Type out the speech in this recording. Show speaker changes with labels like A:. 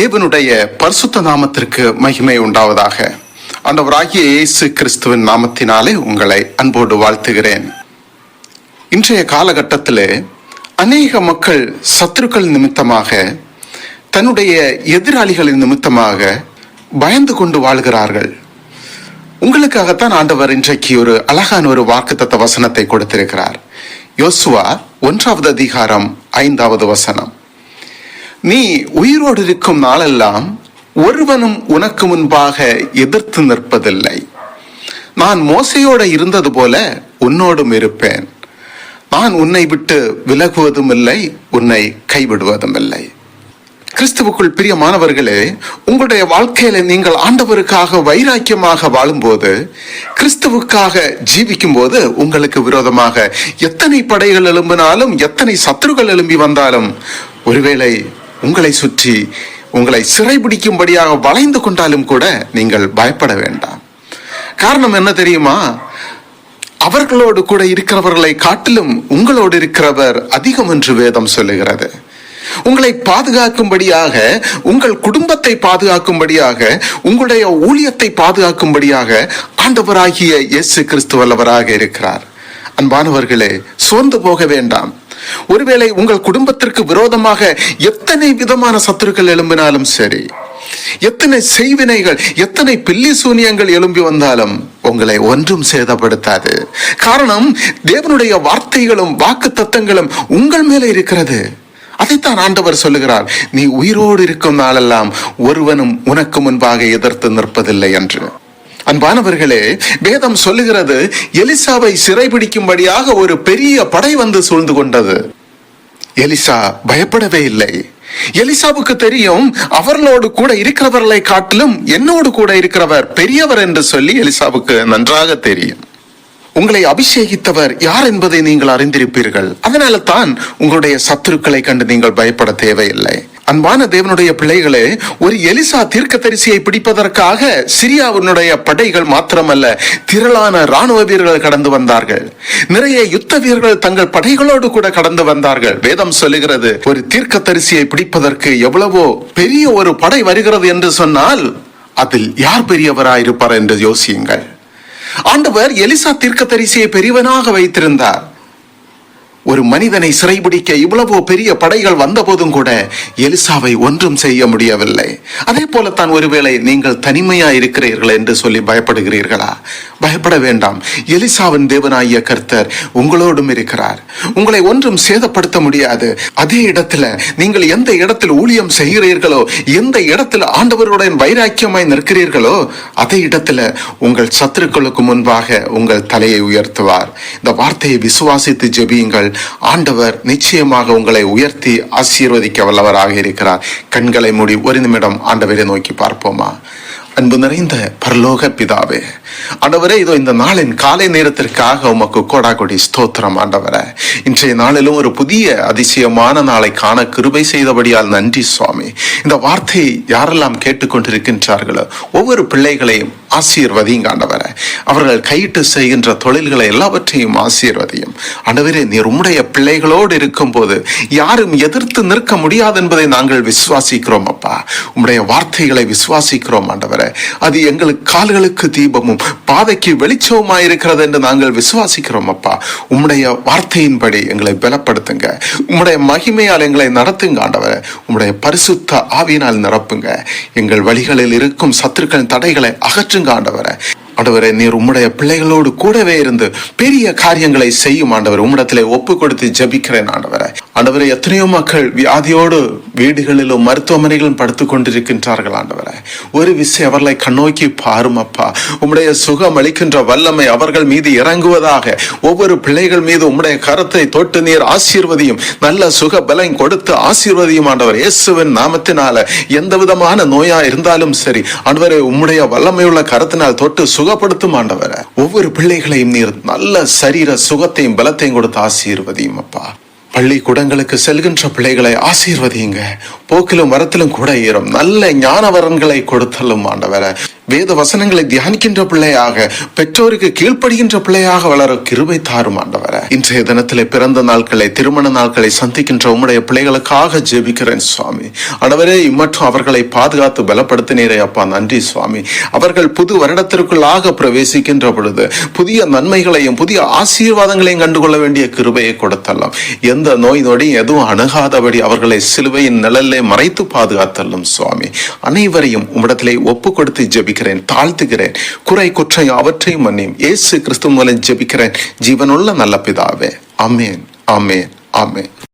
A: தேவனுடைய பரிசுத்த நாமத்திற்கு மகிமை உண்டாவதாக. ஆண்டவராகிய இயேசு கிறிஸ்துவின் நாமத்தினாலே உங்களை அன்போடு வாழ்த்துகிறேன். இன்றைய காலகட்டத்திலே அநேக மக்கள் சத்துருக்கள் நிமித்தமாக தன்னுடைய எதிராளிகளின் நிமித்தமாக பயந்து கொண்டு வாழ்கிறார்கள். உங்களுக்காகத்தான் ஆண்டவர் இன்றைக்கு ஒரு அழகான ஒரு வாக்குத்தத்த வசனத்தை கொடுத்திருக்கிறார். யோசுவா ஒன்றாவது அதிகாரம் ஐந்தாவது வசனம். நீ உயிரோடு இருக்கும் நாளெல்லாம் ஒருவனும் உனக்கு முன்பாக எதிர்த்து நிற்பதில்லை. நான் மோசையோட இருந்தது போல உன்னோடும் இருப்பேன். நான் உன்னை விட்டு விலகுவதும் இல்லை உன்னை கைவிடுவதும் இல்லை. கிறிஸ்துவுக்குள் பிரியமானவர்களே உங்களுடைய வாழ்க்கையில நீங்கள் ஆண்டவருக்காக வைராக்கியமாக வாழும்போது கிறிஸ்துவுக்காக ஜீவிக்கும் போது உங்களுக்கு விரோதமாக எத்தனை படைகள் எழும்பினாலும் எத்தனை சத்துருகள் எழும்பி வந்தாலும் ஒருவேளை உங்களை சுற்றி உங்களை சிறைபிடிக்கும்படியாக வளைந்து கொண்டாலும் கூட நீங்கள் பயப்பட வேண்டாம். காரணம் என்ன தெரியுமா? அவர்களோடு கூட இருக்கிறவர்களை காட்டிலும் உங்களோடு இருக்கிறவர் அதிகம் என்று வேதம் சொல்லுகிறது. உங்களை பாதுகாக்கும்படியாக உங்கள் குடும்பத்தை பாதுகாக்கும்படியாக உங்களுடைய ஊழியத்தை பாதுகாக்கும்படியாக ஆண்டவராகிய இயேசு கிறிஸ்து வல்லவராக இருக்கிறார். அன்பானவர்களே சோர்ந்து போக வேண்டாம். ஒருவேளை உங்கள் குடும்பத்திற்கு விரோதமாக எத்தனை விதமான சத்துருக்கள் எழும்பினாலும் சரி எத்தனை செய்வினைகள் எத்தனை பில்லி சூனியங்கள் எழும்பி வந்தாலும் உங்களை ஒன்றும் சேதப்படுத்தாது. காரணம் தேவனுடைய வார்த்தைகளும் வாக்கு தத்தங்களும் உங்கள் மேலே இருக்கிறது. அதைத்தான் ஆண்டவர் சொல்லுகிறார் நீ உயிரோடு இருக்கும் நாளெல்லாம் ஒருவனும் உனக்கு முன்பாக எதிர்த்து நிற்பதில்லை என்று. அன்பானவர்களே வேதம் சொல்லுகிறது எலிசாவை சிறைபிடிக்கும்படியாக ஒரு பெரிய படை வந்து சூழ்ந்து கொண்டது. எலிசா பயப்படவே இல்லை. எலிசாவுக்கு தெரியும் அவர்களோடு கூட இருக்கிறவர்களை காட்டிலும் என்னோடு கூட இருக்கிறவர் பெரியவர் என்று சொல்லி எலிசாவுக்கு நன்றாக தெரியும். உங்களை அபிஷேகித்தவர் யார் என்பதை நீங்கள் அறிந்திருப்பீர்கள். அதனால தான் உங்களுடைய சத்துருக்களை கண்டு நீங்கள் பயப்பட தேவையில்லை. அன்பான தேவனுடைய பிள்ளைகளே ஒரு எலிசா தீர்க்கதரிசியை பிடிப்பதற்காக சிரியாவினுடைய படைகள் மாத்திரமல்ல திரளான ராணுவ வீரர்கள் கடந்து வந்தார்கள். நிறைய யுத்த வீரர்கள் தங்கள் படைகளோடு கூட கடந்து வந்தார்கள். வேதம் சொல்லுகிறது ஒரு தீர்க்கதரிசியை பிடிப்பதற்கு எவ்வளவோ பெரிய ஒரு படை வருகிறது என்று சொன்னால் அதில் யார் பெரியவராயிருப்பார் என்று யோசியுங்கள். ஆண்டவர் எலிசா தீர்க்கதரிசியை பெரியவனாக வைத்திருந்தார். ஒரு மனிதனை சிறைபிடிக்க இவ்வளவோ பெரிய படைகள் வந்தபோதும் கூட எலிசாவை ஒன்றும் செய்ய முடியவில்லை. அதே போலத்தான் ஒருவேளை நீங்கள் தனிமையா இருக்கிறீர்கள் என்று சொல்லி பயப்படுகிறீர்களா? பயப்பட வேண்டாம். எலிசாவின் தேவனாகிய கர்த்தர் உங்களோடும் இருக்கிறார். உங்களை ஒன்றும் சேதப்படுத்த முடியாது. அதே இடத்துல நீங்கள் எந்த இடத்தில் ஊழியம் செய்கிறீர்களோ எந்த இடத்துல ஆண்டவருடன் வைராக்கியமாய் நிற்கிறீர்களோ அதே இடத்துல உங்கள் சத்துருக்களுக்கு முன்பாக உங்கள் தலையை உயர்த்துவார். இந்த வார்த்தையை விசுவாசித்து ஜெபியுங்கள். ஆண்டவர் நிச்சயமாக உங்களை உயர்த்தி ஆசீர்வதிக்க வல்லவராக இருக்கிறார். கண்களை மூடி ஒரு நிமிடம் ஆண்டவரை நோக்கி பார்ப்போமா? அன்பு நிறைந்த பரலோக பிதாவே ஆண்டவரே இதோ இந்த நாளின் காலை நேரத்திற்காக உமக்கு கோடா கொடி ஸ்தோத்திரம் ஆண்டவரே. இன்றைய நாளிலும் ஒரு புதிய அதிசயமான நாளை காண கிருபை செய்தபடியால் நன்றி சுவாமி. இந்த வார்த்தையை யாரெல்லாம் கேட்டுக்கொண்டிருக்கின்றார்களோ ஒவ்வொரு பிள்ளைகளையும் ஆசீர்வதிங்க ஆண்டவரே. அவர்கள் கையிட்டு செய்கின்ற தொழில்களை எல்லாவற்றையும் ஆசீர்வதியும். அண்டவரே நீர் உம்முடைய பிள்ளைகளோடு இருக்கும்போது யாரும் எதிர்த்து நிற்க முடியாது என்பதை நாங்கள் விசுவாசிக்கிறோம் அப்பா. உம்முடைய வார்த்தைகளை விசுவாசிக்கிறோம் ஆண்டவரே. அது எங்களுக்கு கால்களுக்கு தீபமும் பாதைக்கு வெளிச்சவுமாய் இருக்கிறது என்று நாங்கள் விசுவாசிக்கிறோம் அப்பா. உம்முடைய வார்த்தையின்படி எங்களை பலப்படுத்துங்க. உம்முடைய மகிமையால் எங்களை நடத்துங்க ஆண்டவரே. உம்முடைய பரிசுத்த ஆவியினால் நிரப்புங்க. எங்கள் வழிகளில் இருக்கும் சத்துருக்களின் தடைகளை அகற்றுங்க ஆண்டவரே. ஆண்டவரே நீர் உம்முடைய பிள்ளைகளோடு கூடவே இருந்து பெரிய காரியங்களை செய்யும் ஆண்டவர். உம்மிடத்திலே ஒப்பு கொடுத்து ஜபிக்கிறேன் ஆண்டவரே. ஆண்டவரே எத்தனையோ மக்கள் வியாதியோடு வீடுகளிலும் மருத்துவமனைகளும் படுத்துக் கொண்டிருக்கின்றார்கள் ஆண்டவரே. ஒரு விஷயம் அவர்களை கண்ணோக்கி பாரும் அப்பா. உம்முடைய சுகம் அளிக்கின்ற வல்லமை அவர்கள் மீது இறங்குவதாக ஒவ்வொரு பிள்ளைகள் மீது உம்முடைய கரத்தை தொட்டு நீர் ஆசீர்வதியும் நல்ல சுக பலம் கொடுத்து ஆசீர்வதியும் ஆண்டவர். இயேசுவின் நாமத்தினால எந்த விதமான நோயா இருந்தாலும் சரி ஆண்டவரே உம்முடைய வல்லமையுள்ள கரத்தினால் தொட்டு சுகப்படுத்தும் ஆண்டவரை. ஒவ்வொரு பிள்ளைகளையும் நீர் நல்ல சரீர சுகத்தையும் பலத்தையும் கொடுத்து ஆசீர்வதியும் அப்பா. பள்ளிக்கூடங்களுக்கு செல்கின்ற பிள்ளைகளை ஆசீர்வதியுங்க. போக்கிலும் வரத்திலும் கூட ஈரும். நல்ல ஞானவரன்களை கொடுத்தலும் ஆண்டவர. வேத வசனங்களை தியானிக்கின்ற பிள்ளையாக பெற்றோருக்கு கீழ்ப்படுகின்ற பிள்ளையாக வளர கிருபை தாரும் ஆண்டவர. இன்றைய தினத்திலே பிறந்த நாட்களை திருமண நாட்களை சந்திக்கின்ற உம்முடைய பிள்ளைகளுக்காக ஜெபிக்கிறேன் சுவாமி. ஆண்டவரே இம்மற்றும் அவர்களை பாதுகாத்து பலப்படுத்தினீரே அப்பா நன்றி சுவாமி. அவர்கள் புது வருடத்திற்குள்ளாக பிரவேசிக்கின்ற பொழுது புதிய நன்மைகளையும் புதிய ஆசீர்வாதங்களையும் கண்டுகொள்ள வேண்டிய கிருபையை கொடுத்தல்லாம். எந்த நோய் நொடி எதுவும் அணுகாதபடி அவர்களை சிலுவையின் நிழலே மறைத்து பாதுகாத்தல்லும் சுவாமி. அனைவரையும் உம்மிடத்திலே ஒப்பு கொடுத்து ஜெபிக்கிறேன் தாழ்த்துகிறேன். குறை குற்றையும் அவற்றையும் மன்னியும். இயேசு கிறிஸ்து மூலம் ஜெபிக்கிறேன். ஜீவனுள்ள நல்ல பிதாவே. அமேன் அமேன் அமேன்